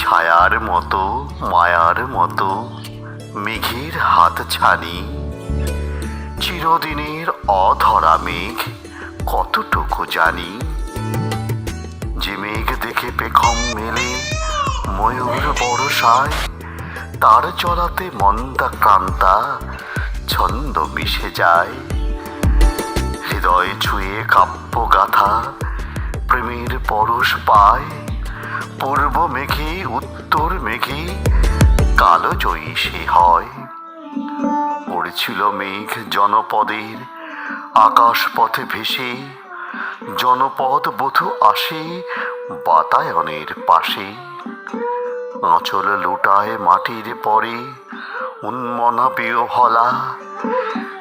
ছায়ার মতো, মায়ার মতো, মেঘের হাত ছানি। চিরদিনের অধরা মেঘ কতটুকু জানি? যে মেঘ দেখে পেখম মেলে ময়ূর বড়সায় তার চলাতে মন্দা ক্রান্তা ছন্দ মিশে যায়। হৃদয় ছুঁয়ে কাব্য গাথা প্রেমের পরশ পায়। মেঘে, উত্তর মেঘে, কালো জয়ী সে হয়। পড়েছিল মেঘ জনপদের আকাশ পথে ভেসে। জনপদ বধু আসে বাতায়নের পাশে। আঁচল লুটায় মাটির পরে, উন্মনা হলা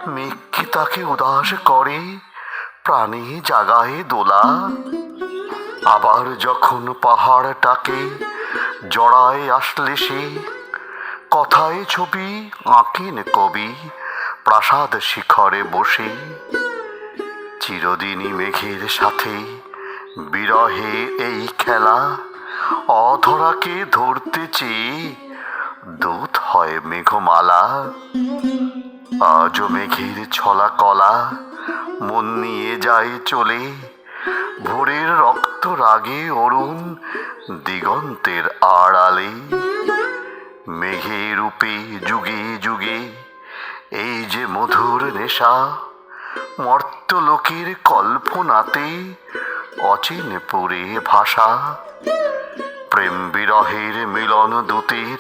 মেঘ কি তাকে উদাস করে, প্রাণে জাগায় দোলা। আবার যখন পাহাড়টাকে জড়ায় আসলে সে, কথায় ছবি আঁকেন কবি, প্রাসাদ শিখরে বসে। চিরদিনই মেঘের সাথে বিরহে এই খেলা, অধরাকে ধরতে চেয়ে দূত হয় মেঘমালা। আজও মেঘের ছলা কলা, মন নিয়ে যায় চলে। ভোরের রক্ত রাগে অরুণ দিগন্তের আড়ালে। মেঘে রূপে যুগে যুগে এই যে মধুর নেশা মর্ত লোকের কল্পনাতে অচিন পুরে ভাষা। প্রেম বিরহের মিলন দূতের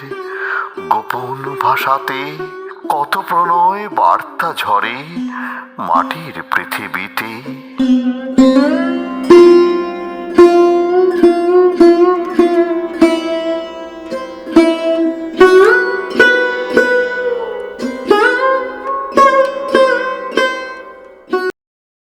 গোপন ভাষাতে কত প্রণয় বার্তা ঝরে মাটির পৃথিবীতে।